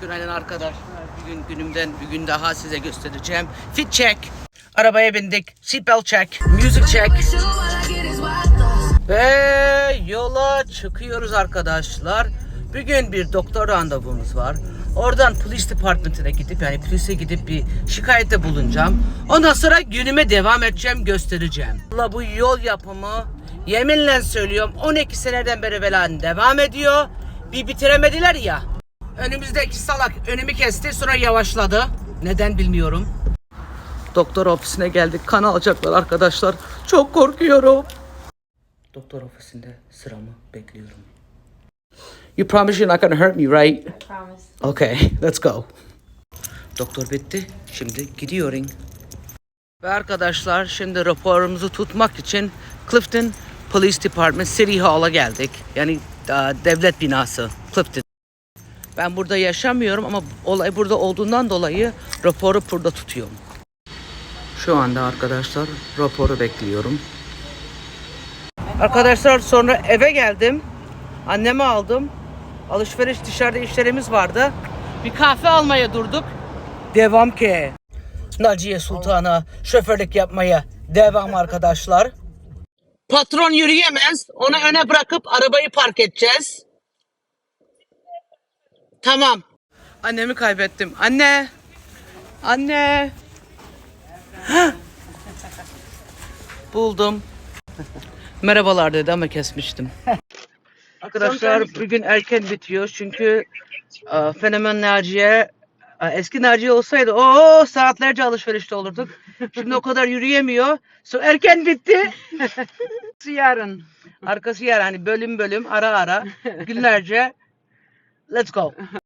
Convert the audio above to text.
Günaydın arkadaşlar. Bugün günümden bir gün daha size göstereceğim. Fit check. Arabaya bindik. Seatbelt check. Music check. Ve yola çıkıyoruz arkadaşlar. Bugün bir doktor randevumuz var. Oradan polis departmentine gidip yani polise gidip bir şikayette bulunacağım. Ondan sonra günüme devam edeceğim göstereceğim. Allah bu yol yapımı yeminle söylüyorum 12 seneden beri falan devam ediyor. Bir bitiremediler ya. Önümüzdeki salak önümü kesti sonra yavaşladı. Neden bilmiyorum. Doktor ofisine geldik. Kan alacaklar arkadaşlar. Çok korkuyorum. Doktor ofisinde sıramı bekliyorum. You promise you're not gonna hurt me, right? Promise. Okay, let's go. Doktor bitti. Şimdi gidiyorum. Ve arkadaşlar şimdi raporumuzu tutmak için Clifton Police Department City Hall'a geldik. Yani aa, devlet binası Clifton. Ben burada yaşamıyorum ama olay burada olduğundan dolayı raporu burada tutuyorum. Şu anda arkadaşlar raporu bekliyorum. Arkadaşlar sonra eve geldim. Annemi aldım. Alışveriş dışarıda işlerimiz vardı. Bir kahve almaya durduk. Devam ki. Naciye Sultan'a şoförlük yapmaya devam arkadaşlar. Patron yürüyemez. Onu öne bırakıp arabayı park edeceğiz. Tamam. Annemi kaybettim. Anne. Anne. Hah. Buldum. Merhabalar dedi ama kesmiştim. Arkadaşlar bugün erken bitiyor çünkü e, Fenomen Naciye e, eski Naciye olsaydı o saatlerce alışverişte olurduk. Şimdi o kadar yürüyemiyor. So erken bitti. Yarın. Arkası yarın hani bölüm bölüm ara ara günlerce let's go.